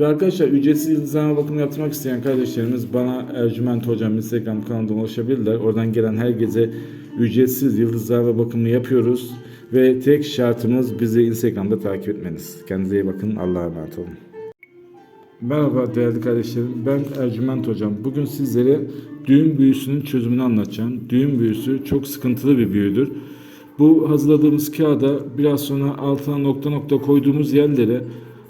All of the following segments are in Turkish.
Ve arkadaşlar ücretsiz yıldızlama bakımı yaptırmak isteyen kardeşlerimiz bana Ercüment Hocam Instagram kanalından ulaşabilirler. Oradan gelen herkese ücretsiz yıldızlama bakımı yapıyoruz. Ve tek şartımız bizi Instagram'da takip etmeniz. Kendinize iyi bakın. Allah'a emanet olun. Merhaba değerli kardeşlerim. Ben Ercüment Hocam. Bugün sizlere düğün büyüsünün çözümünü anlatacağım. Düğün büyüsü çok sıkıntılı bir büyüdür. Bu hazırladığımız kağıda biraz sonra altına nokta nokta koyduğumuz yerlere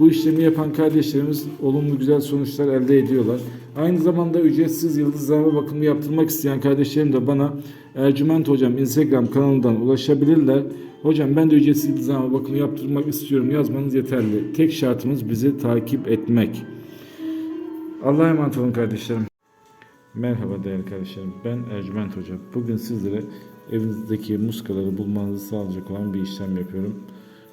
Bu işlemi yapan kardeşlerimiz olumlu güzel sonuçlar elde ediyorlar. Aynı zamanda ücretsiz yıldızlama bakımı yaptırmak isteyen kardeşlerim de bana Ercüment Hocam Instagram kanalından ulaşabilirler. Hocam ben de ücretsiz yıldızlama bakımı yaptırmak istiyorum yazmanız yeterli. Tek şartımız bizi takip etmek. Allah'a emanet olun kardeşlerim. Merhaba değerli kardeşlerim. Ben Ercüment Hoca. Bugün sizlere evinizdeki muskaları bulmanızı sağlayacak olan bir işlem yapıyorum.